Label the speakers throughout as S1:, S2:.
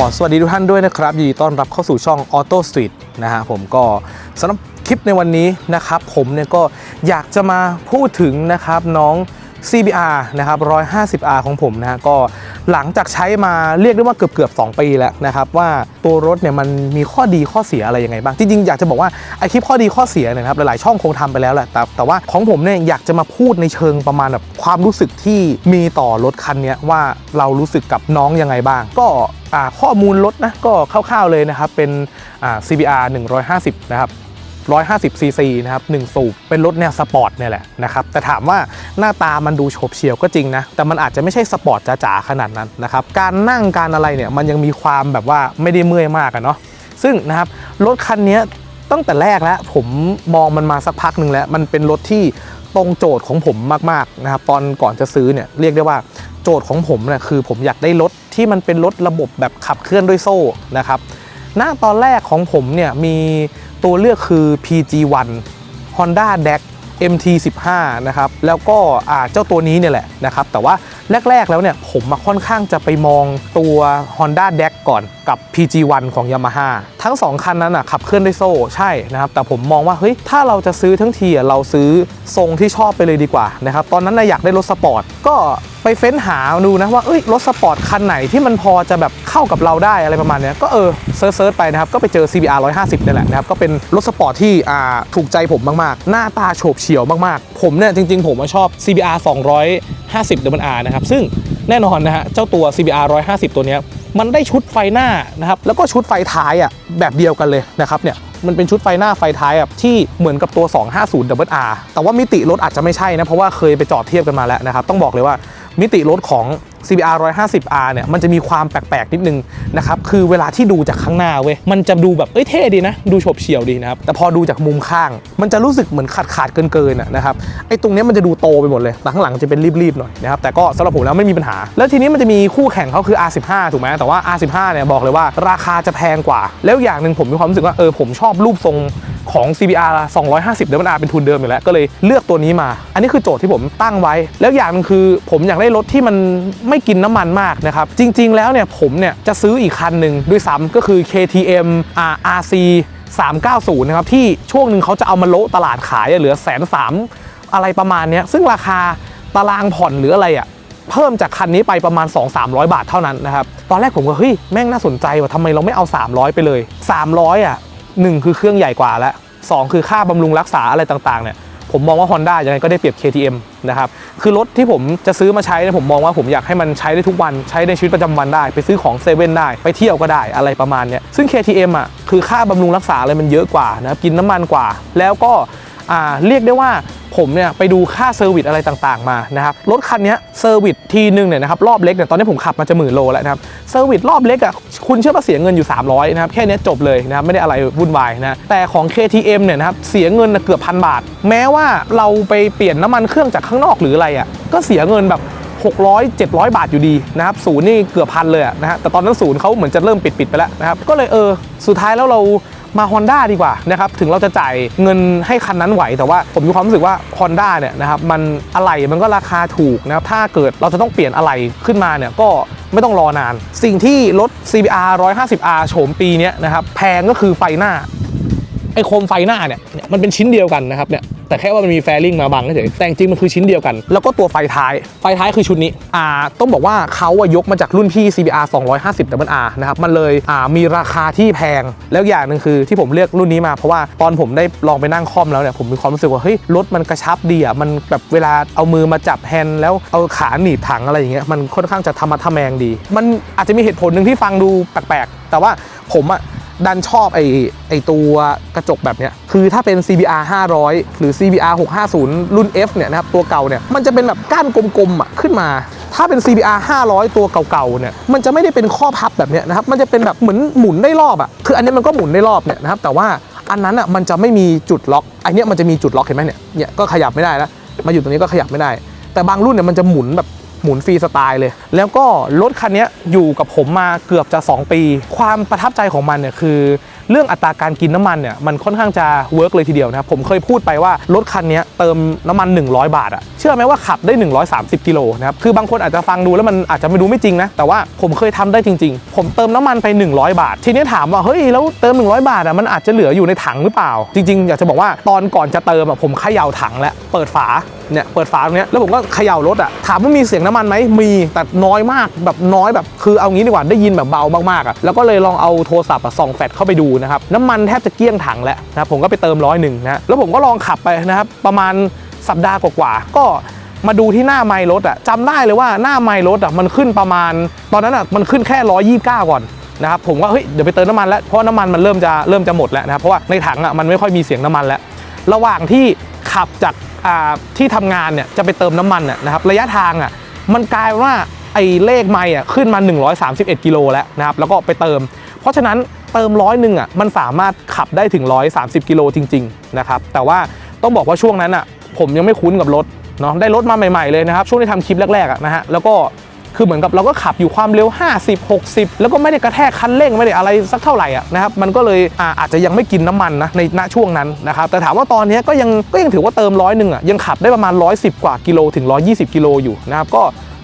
S1: ขอสวัสดีทุกท่านด้วยนะครับยินดีต้อนรับเข้าสู่ช่อง Auto Street นะฮะผมก็สำหรับคลิปในวันนี้นะครับ ผมเนี่ยก็อยากจะมาพูดถึงนะครับน้อง CBR นะครับ 150R ของผมนะฮะก็หลังจากใช้มาเรียกได้ว่าเกือบเกือบ2 ปีแล้วนะครับว่าตัวรถเนี่ยมันมีข้อดีข้อเสียอะไรยังไงบ้าง จริงๆ อยากจะบอกว่าไอคลิปข้อดีข้อเสียเนยนะครับหลายๆ ช่องคงทำไปแล้วแหละแต่แต่ว่าของผมเนี่ยอยากจะมาพูดในเชิงประมาณแบบความรู้สึกที่มีต่อรถคันนี้ว่าเรารู้สึกกับน้องยังไงบ้าง ก็ข้อมูลรถนะก็คร่าวๆเลยนะครับเป็น CBR 150 นะครับ 150 ซีซีนะครับ1สูบ เป็นรถแนวสปอร์ตเนี่ยแหละนะครับ แต่ถามว่าหน้าตามันดูโฉบเฉี่ยวก็จริงนะ แต่มันอาจจะไม่ใช่สปอร์ตจ๋าๆขนาดนั้นนะครับ การนั่งการอะไรเนี่ยมันยังมีความแบบว่าไม่ได้เมื่อยมากอะเนาะ ซึ่งนะครับรถคันนี้ตั้งแต่แรกแล้วผมมองมันมาสักพักหนึ่งแล้ว มันเป็นรถที่ตรงโจทย์ของผมมากๆนะครับตอนก่อนจะซื้อเนี่ยเรียกได้ว่าโจทย์ของผมเนี่ยคือผมอยากได้รถที่มันเป็นรถระบบแบบขับเคลื่อนด้วยโซ่นะครับหน้าตอนแรกของผมเนี่ยมี ตัวเลือกคือ PG1 Honda d a c MT15 นะครับ แล้วก็เจ้าตัวนี้เนี่ยแหละนะครับ แต่ว่าแรก ๆ แล้วเนี่ยผมมาค่อนข้างจะไปมองตัว Honda d a c ก่อนกับ PG1 ของ Yamaha ทั้ง 2 คันนั้นอะขับเคลื่อนด้วยโซ่ใช่นะครับ แต่ผมมองว่าเฮ้ยถ้าเราจะซื้อทั้งทีเราซื้อทรงที่ชอบไปเลยดีกว่านะครับ ตอนนั้นนะอยากได้รถสปอร์ตก็ ไปเฟ้นหาดูนะว่าเอ้ยรถสปอร์ตคันไหนที่มันพอจะแบบเข้ากับเราได้อะไรประมาณนี้ก็เออเซิร์ชไปนะครับก็ไปเจอ CBR 150นี่แหละนะครับก็เป็นรถสปอร์ตที่อ่าถูกใจผมมากๆ หน้าตาโฉบเฉี่ยวมากๆ ผมเนี่ยจริง ๆ ผมชอบ CBR 250 WR นะครับซึ่งแน่นอนนะฮะเจ้าตัว CBR 150 ตัวนี้มันได้ชุดไฟหน้านะครับแล้วก็ชุดไฟท้ายอะแบบเดียวกันเลยนะครับเนี่ยมันเป็นชุดไฟหน้าไฟท้ายแบบที่เหมือนกับตัว 250 WR แต่ว่ามิติรถอาจจะไม่ใช่นะ เพราะว่าเคยไปจอดเทียบกันมาแล้วนะครับ ต้องบอกเลยว่า มิติรถของ CBR 150R เนี่ยมันจะมีความแปลกๆ นิดนึงนะครับคือเวลาที่ดูจากข้างหน้าเว้ยมันจะดูแบบเอ้ยเท่ดีนะ ดูโฉบเฉี่ยวดีนะครับ แต่พอดูจากมุมข้าง มันจะรู้สึกเหมือนขาดขาดเกินเกินๆนะครับไอ้ตรงนี้มันจะดูโตไปหมดเลยแต่ข้างหลังจะเป็นรีบๆหน่อยนะครับแต่ก็สำหรับผมแล้วไม่มีปัญหา แล้วทีนี้มันจะมีคู่แข่งเขาคือ R15 ถูกไหมแต่ว่า R15 เนี่ยบอกเลยว่าราคาจะแพงกว่า แล้วอย่างหนึ่งผมมีความรู้สึกว่าเออผมชอบรูปทรงของ CBR 250 WR เป็นทุนเดิมอยู่แล้วก็เลยเลือกตัวนี้มา อันนี้คือโจทย์ที่ผมตั้งไว้ แล้วอย่างนึงคือผมอยากได้รถที่มันไม่กินน้ำมันมากนะครับ จริง ๆ แล้วเนี่ยผมเนี่ยจะซื้ออีกคันหนึ่งด้วยซ้ำก็คือ KTM RC 390 นะครับที่ช่วงหนึ่งเขาจะเอามาโละตลาดขายเหลือแสนสามอะไรประมาณนี้ซึ่งราคาตารางผ่อนหรืออะไรอะเพิ่มจากคันนี้ไปประมาณ 2-300 บาทเท่านั้นนะครับ ตอนแรกผมก็เฮ้ยแม่งน่าสนใจว่าทำไมเราไม่เอา 300 ไปเลย 300 อะหนึ่งคือเครื่องใหญ่กว่าแล้วสองคือค่าบำรุงรักษาอะไรต่างๆเนี่ย ผมมองว่า Honda ยังไงก็ได้เปรียบ KTM นะครับคือรถที่ผมจะซื้อมาใช้เนี่ยผมมองว่าผมอยากให้มันใช้ได้ทุกวันใช้ในชีวิตประจำวันได้ ไปซื้อของเซเว่นได้ไปเที่ยวก็ได้อะไรประมาณเนี้ยซึ่ง KTM อะคือค่าบำรุงรักษาอะไรมันเยอะกว่านะครับกินน้ำมันกว่า แล้วก็อ่าเรียกได้ว่า ผมเนี่ยไปดูค่าเซอร์วิสอะไรต่างๆมานะครับรถคันนี้เซอร์วิสทีนึงเนี่ยนะครับรอบเล็กเนี่ยตอนนี้ผมขับมาจะหมื่นโลแล้วนะครับเซอร์วิสรอบเล็กอะคุณเชื่อว่าเสียเงินอยู่ 300นะครับแค่นี้จบเลยนะครับไม่ได้อะไรวุ่นวายนะแต่ของ KTM เนี่ยนะครับเสียเงินเกือบพันบาท แม้ว่าเราไปเปลี่ยนน้ำมันเครื่องจากข้างนอกหรืออะไรอะก็เสียเงินแบบ600 700 บาทอยู่ดีนะครับศูนย์นี่เกือบพันเลยะนะฮะแต่ตอนนั้นศูนย์เขาเหมือนจะเริ่มปิดปิดไปแล้วนะครับก็เลยเออสุดท้ายแล้วเรา มา Honda ดีกว่านะครับถึงเราจะจ่ายเงินให้คันนั้นไหว แต่ว่าผมมีความรู้สึกว่า Honda เนี่ยนะครับมันอะไหล่มันก็ราคาถูกนะครับถ้าเกิดเราจะต้องเปลี่ยนอะไหล่ขึ้นมาเนี่ยก็ไม่ต้องรอนาน สิ่งที่รถ CBR 150R โฉมปีนี้นะครับแพงก็คือไฟหน้า ไอโคมไฟหน้าเนี่ยเนี่ยมันเป็นชิ้นเดียวกันนะครับเนี่ยแต่แค่ว่ามันมีแฟลิงมาบังเฉยๆแต่จริงๆมันคือชิ้นเดียวกัน แล้วก็ตัวไฟท้าย ไฟท้ายคือชุดนี้อ่าต้องบอกว่าเขาอะยกมาจากรุ่นพี่ CBR 250 WR นะครับมันเลยอ่ามีราคาที่แพง แล้วอย่างหนึ่งคือที่ผมเลือกรุ่นนี้มาเพราะว่าตอนผมได้ลองไปนั่งคล่อมแล้วเนี่ยผมมีความรู้สึกว่าเฮ้ยรถมันกระชับดีอะมันแบบเวลาเอามือมาจับแฮนด์แล้วเอาขาหนีบถังอะไรอย่างเงี้ยมันค่อนข้างจะธรรมะทะแมงดี มันอาจจะมีเหตุผลหนึ่งที่ฟังดูแปลกๆ แต่ว่าผมอะ ดันชอบไอไอตัวกระจกแบบเนี้ยคือถ้าเป็น CBR 500 หรือ CBR 650 รุ่น F เนี่ยนะครับตัวเก่าเนี่ยมันจะเป็นแบบก้านกลมๆอะขึ้นมา ถ้าเป็น CBR 500 ตัวเก่าๆเนี่ยมันจะไม่ได้เป็นข้อพับแบบเนี้ยนะครับมันจะเป็นแบบเหมือนหมุนได้รอบอะคืออันนี้มันก็หมุนได้รอบเนี่ยนะครับแต่ว่าอันนั้นอะมันจะไม่มีจุดล็อกอันนี้มันจะมีจุดล็อกเห็นไหมเนี่ยเนี่ยก็ขยับไม่ได้แล้วมาอยู่ตรงนี้ก็ขยับไม่ได้ แต่บางรุ่นเนี่ยมันจะหมุนแบบ หมุนฟรีสไตล์เลย แล้วก็รถคันนี้อยู่กับผมมาเกือบจะ 2 ปี ความประทับใจของมันเนี่ยคือ เรื่องอัตราการกินน้ำมันเนี่ยมันค่อนข้างจะเวิร์กเลยทีเดียวนะครับผมเคยพูดไปว่ารถคันนี้เติมน้ำมัน 100 บาทอะเชื่อไหมว่าขับได้ 130กิโลนะครับคือบางคนอาจจะฟังดูแล้วมันอาจจะไม่ดูไม่จริงนะแต่ว่าผมเคยทำได้จริง ๆ ผมเติมน้ำมันไป 100 บาท ทีนี้ถามว่าเฮ้ยแล้วเติม 100 บาทอะมันอาจจะเหลืออยู่ในถังหรือเปล่า จริงๆ อยากจะบอกว่าตอนก่อนจะเติมอะผมเขย่าถังแล้วเปิดฝาเนี่ยเปิดฝาตรงนี้แล้วผมก็เขย่ารถอะถามว่ามีเสียงน้ำมันไหมมีแต่น้อยมากแบบน้อยแบบคือเอางี้ดีกว่าได้ยินแบบเบามากๆอะแล้วก็เลยลองเอาโทรศัพท์อะส่องแฟลชเข้าไปดูนะครับน้ำมันแทบจะเกลี้ยงถังแล้วนะครับผมก็ไปเติมร้อยหนึ่งนะแล้วผมก็ลองขับไปนะครับประมาณสัปดาห์กว่าๆก็มาดูที่หน้าไมล์รถอะจำได้เลยว่าหน้าไมล์รถอะมันขึ้นประมาณ ตอนนั้นอะมันขึ้นแค่129ก่อนนะครับผมก็เฮ้ยเดี๋ยวไปเติมน้ำมันแล้วเพราะน้ำมันมันเริ่มจะเริ่มจะหมดแล้วนะครับเพราะว่าในถังอะมันไม่ค่อยมีเสียงน้ำมันแล้ว ระหว่างที่ขับจากที่ทำงานเนี่ยจะไปเติมน้ำมันนะครับระยะทางอะมันกลายว่าไอ้เลขไมล์อะขึ้นมา 131 กิโลแล้วนะครับแล้วก็ไปเติม เพราะฉะนั้น เติมร้อยหนึ่งอะมันสามารถขับได้ถึง 130 กิโลจริงๆนะครับแต่ว่าต้องบอกว่าช่วงนั้นอะผมยังไม่คุ้นกับรถเนาะได้รถมาใหม่ๆเลยนะครับช่วงที่ทำคลิปแรกๆอะนะฮะแล้วก็คือเหมือนกับเราก็ขับอยู่ความเร็ว 50 60 แล้วก็ไม่ได้กระแทกคันเร่งไม่ได้อะไรสักเท่าไหร่อะนะครับมันก็เลยอาอาจจะยังไม่กินน้ำมันนะในณช่วงนั้นนะครับแต่ถามว่าตอนนี้ก็ยังก็ยังถือว่าเติมร้อยหนึ่งอะยังขับได้ประมาณ 110 กว่ากิโลถึง 120 กิโลอยู่นะครับก็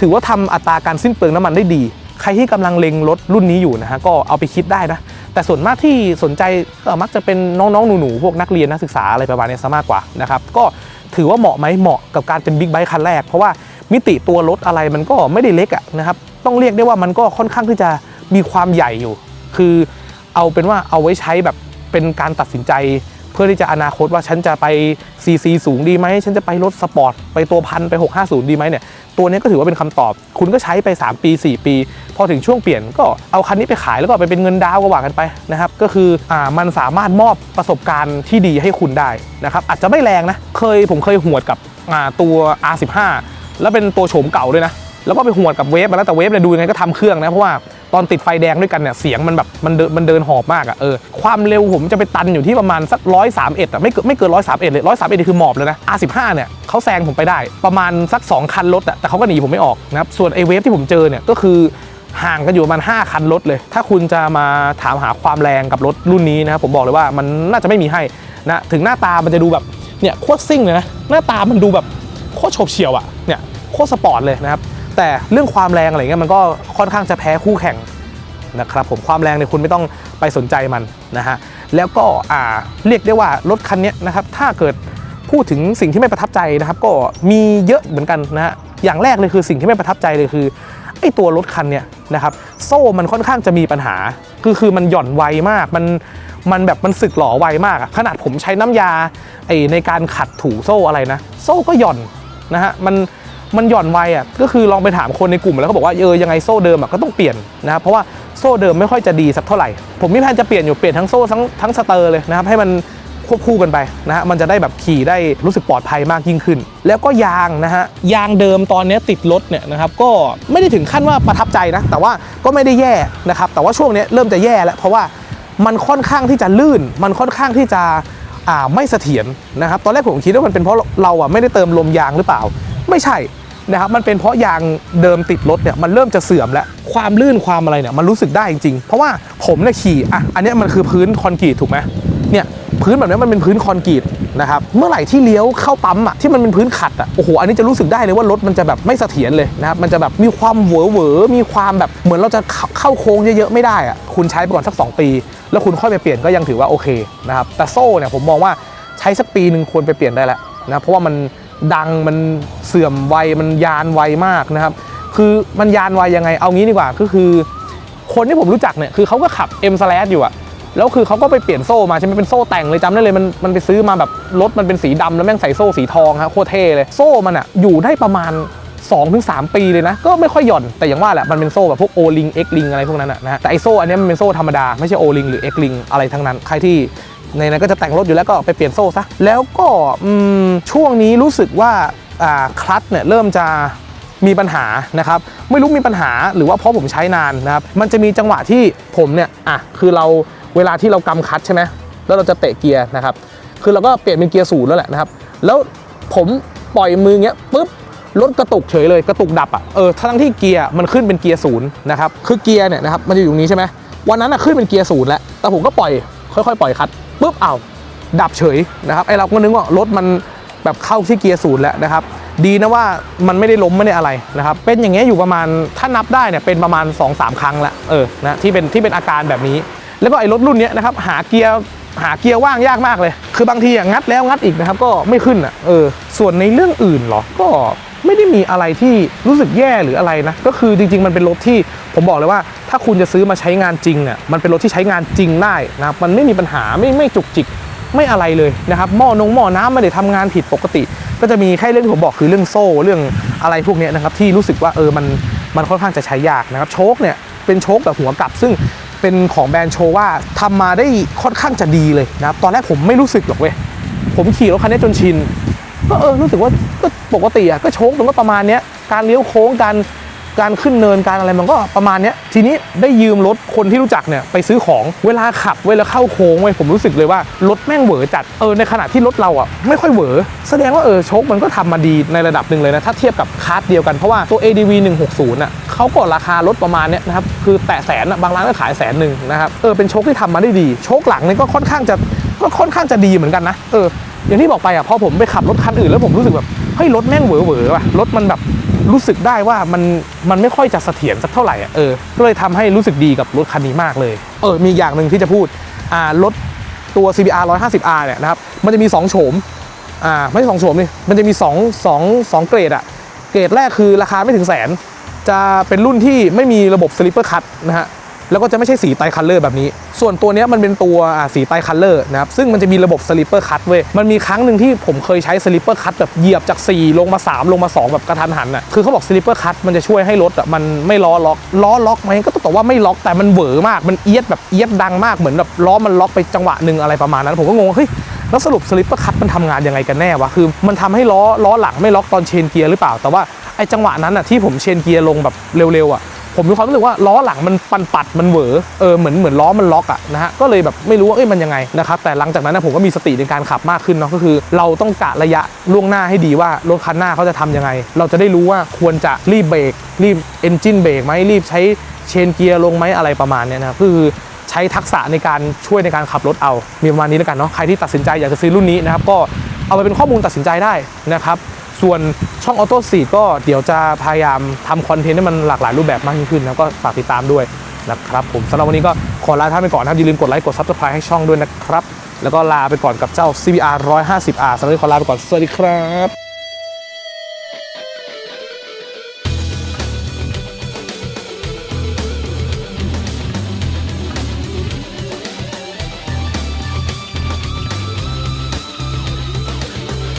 S1: ถือว่าทำอัตราการสิ้นเปลืองน้ำมันได้ดี ใครที่กำลังเล็งรถรุ่นนี้อยู่นะฮะก็เอาไปคิดได้นะ แต่ส่วนมากที่สนใจมักจะเป็นน้องๆหนูๆพวกนักเรียนนักศึกษาอะไรประมาณนี้ซะมากกว่านะครับก็ถือว่าเหมาะไหมเหมาะกับการเป็นบิ๊กไบค์คันแรก เพราะว่ามิติตัวรถอะไรมันก็ไม่ได้เล็กอะนะครับต้องเรียกได้ว่ามันก็ค่อนข้างที่จะมีความใหญ่อยู่ คือเอาเป็นว่าเอาไว้ใช้แบบเป็นการตัดสินใจ เพื่อที่จะอนาคตว่าฉันจะไป CC สูงดีไหมฉันจะไปรถสปอร์ตไปตัวพันไป 650 ดีไหมเนี่ยตัวนี้ก็ถือว่าเป็นคำตอบ คุณก็ใช้ไป 3 ปี 4 ปี พอถึงช่วงเปลี่ยนก็เอาคันนี้ไปขายแล้วก็ไปเป็นเงินดาวก็ว่ากันไปนะครับก็คืออ่ามันสามารถมอบประสบการณ์ที่ดีให้คุณได้นะครับอาจจะไม่แรงนะเคยผมเคยหวดกับอ่าตัว R15 แล้วเป็นตัวโฉมเก่าด้วยนะแล้วก็ไปหวดกับเวฟมาแล้วแต่เวฟเนี่ยดูยังไงก็ทำเครื่องนะเพราะว่า ตอนติดไฟแดงด้วยกันเนี่ยเสียงมันแบบมันเดินมันเดินหอบมากอะ่ะเออความเร็วผมจะไปตันอยู่ที่ประมาณสักร้อยสามเอ็ดอะไม่เกินไม่เกินร้อยสามเอ็ดเลยร้อยสามเอ็ดคือหมอบเลยนะ R15 เนี่ยเขาแซงผมไปได้ประมาณสัก 2 คันรถอะ่ะแต่เขาก็หนีผมไม่ออกนะครับส่วนไอ้เวฟที่ผมเจอเนี่ยก็คือห่างกันอยู่ประมาณ 5 คันรถเลย ถ้าคุณจะมาถามหาความแรงกับรถรุ่นนี้นะครับผมบอกเลยว่ามันน่าจะไม่มีให้นะถึงหน้าตามันจะดูแบบเนี่ยโคตรซิ่งเลยนะหน้าตามันดูแบบโคตรโฉบเฉี่ยวอะ่ะเนี่ยโคตรสปอร์ตเลยนะครับ แต่เรื่องความแรงอะไรเงี้ยมันก็ค่อนข้างจะแพ้คู่แข่งนะครับผมความแรงเนี่ยคุณไม่ต้องไปสนใจมันนะฮะแล้วก็อ่าเรียกได้ว่ารถคันนี้นะครับถ้าเกิดพูดถึงสิ่งที่ไม่ประทับใจนะครับ ก็มีเยอะเหมือนกันนะฮะอย่างแรกเลยคือสิ่งที่ไม่ประทับใจเลยคือไอ้ตัวรถคันเนี้ยนะครับโซ่มันค่อนข้างจะมีปัญหา คือคือมันหย่อนไวมากมันมันแบบมันสึกหล่อไวมากขนาดผมใช้น้ำยาไอในการขัดถูโซ่อะไรนะ โซ่ก็หย่อนนะฮะมัน มันหย่อนไวอะก็คือลองไปถามคนในกลุ่มแล้วก็บอกว่าเออยังไงโซ่เดิมอะก็ต้องเปลี่ยนนะครับเพราะว่าโซ่เดิมไม่ค่อยจะดีสักเท่าไหร่ ผมมีแผนจะเปลี่ยนอยู่เปลี่ยนทั้งโซ่ทั้งทั้งสเตอร์เลยนะครับให้มันควบคู่กันไปนะฮะมันจะได้แบบขี่ได้รู้สึกปลอดภัยมากยิ่งขึ้น แล้วก็ยางนะฮะยางเดิมตอนนี้ติดรถเนี่ยนะครับก็ไม่ได้ถึงขั้นว่าประทับใจนะ แต่ว่าก็ไม่ได้แย่นะครับแต่ว่าช่วงนี้เริ่มจะแย่แล้วเพราะว่ามันค่อนข้างที่จะลื่น มันค่อนข้างที่จะอ่าไม่เสถียรนะครับตอนแรกผมคิดว่ามันเป็นเพราะเราอะไม่ได้เติมลมยางหรือเปล่า ไม่ใช่ นะครับมันเป็นเพราะยางเดิมติดรถเนี่ยมันเริ่มจะเสื่อมแล้วความลื่นความอะไรเนี่ยมันรู้สึกได้จริงๆ เพราะว่าผมเนี่ยขี่อะอันนี้มันคือพื้นคอนกรีตถูกไหมเนี่ยพื้นแบบนี้มันเป็นพื้นคอนกรีตนะครับเมื่อไหร่ที่เลี้ยวเข้าปั๊มอะที่มันเป็นพื้นขัดอะโอ้โหอันนี้จะรู้สึกได้เลยว่ารถมันจะแบบไม่เสถียรเลยนะครับมันจะแบบมีความเหวอเหวอมีความแบบเหมือนเราจะเข้าเข้าโค้งเยอะๆไม่ได้อะคุณใช้ไปก่อนสัก 2 ปี แล้วคุณค่อยไปเปลี่ยนก็ยังถือว่าโอเคนะครับแต่โซ่เนี่ยผมมองว่าใช้สักปีหนึ่งควรไปเปลี่ยนได้แล้วนะเพราะว่ามัน ดังมันเสื่อมไวมันยานไวมากนะครับ คือมันยานไวยังไงเอางี้ดีกว่าก็คือ คนที่ผมรู้จักเนี่ยคือเขาก็ขับ M s l a s อยู่อะแล้วคือเขาก็ไปเปลี่ยนโซ่มาใช่ไหมเป็นโซ่แต่งเลยจำได้เลยมันมันไปซื้อมาแบบรถมันเป็นสีดำแล้วแม่งใส่โซ่สีทองครับโคตรเท่เลยโซ่มันอะอยู่ได้ประมาณ2-3 ปีเลยนะ ก็ไม่ค่อยหย่อนแต่อย่างว่าแหละมันเป็นโซ่แบบพวกโอลิงเอ็กลิงอะไรพวกนั้นอะนะฮะแต่ไอโซ่อันเนี้ยมันเป็นโซ่ธรรมดาไม่ใช่โอลิงหรือเอ็กลิงอะไรทั้งนั้นใครที่ ในนั้นก็จะแต่งรถอยู่แล้วก็ไปเปลี่ยนโซ่ซะแล้วก็ช่วงนี้รู้สึกว่าคลัตช์เนี่ยเริ่มจะมีปัญหานะครับไม่รู้มีปัญหาหรือว่าเพราะผมใช้นานนะครับมันจะมีจังหวะที่ผมเนี่ยอะคือเราเวลาที่เรากำคลัตช์ใช่ไหมแล้วเราจะเตะเกียร์นะครับคือเราก็เปลี่ยนเป็นเกียร์ศูนย์แล้วแหละนะครับแล้วผมปล่อยมือเงี้ยปุ๊บรถกระตุกเฉยเลยกระตุกดับอะเออทั้งที่เกียร์มันขึ้นเป็นเกียร์ศูนย์นะครับคือเกียร์เนี่ยนะครับมันจะอยู่ตรงนี้ใช่ไหมวันนั้นอะขึ้นเป็นเกียร์ศูนย์แล้วแต่ผมก็ปล่อยค่อยๆ ปล่อยคัด ปุ๊บเอ้าดับเฉยนะครับไอเราก็นึกว่ารถมันแบบเข้าที่เกียร์ศูนย์แล้วนะครับ ดีนะว่ามันไม่ได้ล้มไม่ได้อะไรนะครับ เป็นอย่างเงี้ยอยู่ประมาณถ้านับได้เนี่ยเป็นประมาณ 2-3 ครั้งละเออนะที่เป็นที่เป็นอาการแบบนี้ แล้วก็ไอ้รถรุ่นเนี้ยนะครับหาเกียร์หาเกียร์ว่างยากมากเลย คือบางทีอะงัดแล้วงัดอีกนะครับ ก็ไม่ขึ้นอะเออส่วนในเรื่องอื่นเหรอก็ ไม่ได้มีอะไรที่รู้สึกแย่หรืออะไรนะ ก็คือจริง ๆ มันเป็นรถที่ผมบอกเลยว่า ถ้าคุณจะซื้อมาใช้งานจริงอะมันเป็นรถที่ใช้งานจริงได้นะครับมันไม่มีปัญหาไม่ไม่จุกจิกไม่อะไรเลยนะครับหม้อนงหม้อน้ำไม่ได้ทำงานผิดปกติ ก็จะมีแค่เรื่องที่ผมบอกคือเรื่องโซ่เรื่องอะไรพวกนี้นะครับที่รู้สึกว่าเออมันมันค่อนข้างจะใช้ยากนะครับโชคเนี่ยเป็นโชคแบบหัวกลับ ซึ่งเป็นของแบรนด์โชว่าทำมาได้ค่อนข้างจะดีเลยนะครับตอนแรกผมไม่รู้สึกหรอกเว้ยผมขี่รถคันนี้จนชิน ก็เออรู้สึกว่าก็ปกติอะก็โชคมันก็ประมาณเนี้ยการเลี้ยวโค้งการการขึ้นเนินการอะไรมันก็ประมาณเนี้ยทีนี้ได้ยืมรถคนที่รู้จักเนี่ยไปซื้อของเวลาขับเวลาเข้าโค้งเว้ยผมรู้สึกเลยว่ารถแม่งเหวอจัดเออในขณะที่รถเราอะไม่ค่อยเหวอแสดงว่าเออโชคมันก็ทำมาดีในระดับหนึ่งเลยนะ ถ้าเทียบกับคาร์ดเดียวกันเพราะว่าตัว ADV 160อะเขาก็ราคารถประมาณเนี้ยนะครับคือแตะแสนบางร้านก็ขายแสนหนึ่งนะครับเออเป็นโชคที่ทำมาได้ดี โชคหลังนี่ก็ค่อนข้างจะก็ค่อนข้างจะดีเหมือนกันนะเออ อย่างที่บอกไปอะพอผมไปขับรถคันอื่นแล้วผมรู้สึกแบบเฮ้ยรถแม่งเหวอเหวอว่ะรถมันแบบรู้สึกได้ว่ามันมันไม่ค่อยจะเสถียรสักเท่าไหร่อะเออก็เลยทำให้รู้สึกดีกับรถคันนี้มากเลย เออมีอย่างหนึ่งที่จะพูดอ่ารถตัว CBR 150R เนี่ยนะครับมันจะมี 2 โฉมอ่าไม่ใช่สองโฉมนี่มันจะมี 2 2 2 เกรดอะเกรดแรกคือราคาไม่ถึงแสน จะเป็นรุ่นที่ไม่มีระบบสลิปเปอร์คัตนะฮะ แล้วก็จะไม่ใช่สีไตคัลเลอร์แบบนี้ ส่วนตัวนี้มันเป็นตัวอ่าสีไตคัลเลอร์นะครับ ซึ่งมันจะมีระบบสลิปเปอร์คัตเว้ย มันมีครั้งหนึ่งที่ผมเคยใช้สลิปเปอร์คัตแบบเหยียบจาก 4 ลงมา 3 ลงมา 2 แบบกระทันหันอะ คือเขาบอกสลิปเปอร์คัตมันจะช่วยให้รถอะมันไม่ล้อล็อก ล้อล็อกไหมก็ต้องบอกว่าไม่ล็อกแต่มันเหวอมาก มันเอียดแบบเอียดดังมากเหมือนแบบล้อมันล็อกไปจังหวะหนึ่งอะไรประมาณนั้น ผมก็งงว่าเฮ้ยแล้วสรุปสลิปเปอร์คัตมันทำงานยังไงกันแน่วะ คือมันทำให้ล้อล้อหลังไม่ล็อกตอนเชนเกียร์หรือเปล่า แต่ว่าไอ้จังหวะนั้นอะที่ผมเชนเกียร์ลงแบบเร็วๆอะ ผมมีความรู้สึกว่าล้อหลังมันปันปัดมันเหวอเออเหมือนเหมือนล้อมันล็อกอะนะฮะก็เลยแบบไม่รู้ว่าเอ้ยมันยังไงนะครับแต่หลังจากนั้นนะผมก็มีสติในการขับมากขึ้นเนาะก็คือ เราต้องกะระยะล่วงหน้าให้ดีว่ารถคันหน้าเขาจะทำยังไง เราจะได้รู้ว่าควรจะรีบเบรกรีบเอนจินเบรกไหมรีบใช้เชนเกียร์ลงไหมอะไรประมาณเนี้ยนะคือใช้ทักษะในการช่วยในการขับรถเอา มีประมาณนี้แล้วกันเนาะใครที่ตัดสินใจอยากจะซื้อรุ่นนี้นะครับก็เอาไปเป็นข้อมูลตัดสินใจได้นะครับ ส่วนช่องออโต้สีก็เดี๋ยวจะพยายามทำคอนเทนต์ให้มันหลากหลายรูปแบบมากยิ่งขึ้นนะก็ฝากติดตามด้วยนะครับผมสำหรับวันนี้ก็ขอลาท่านไปก่อนนะครับอย่าลืมกดไลค์กดซับสไครต์ให้ช่องด้วยนะครับ แล้วก็ลาไปก่อนกับเจ้า CBR 150R สำหรับวันนี้ขอลาไปก่อนสวัสดีครับ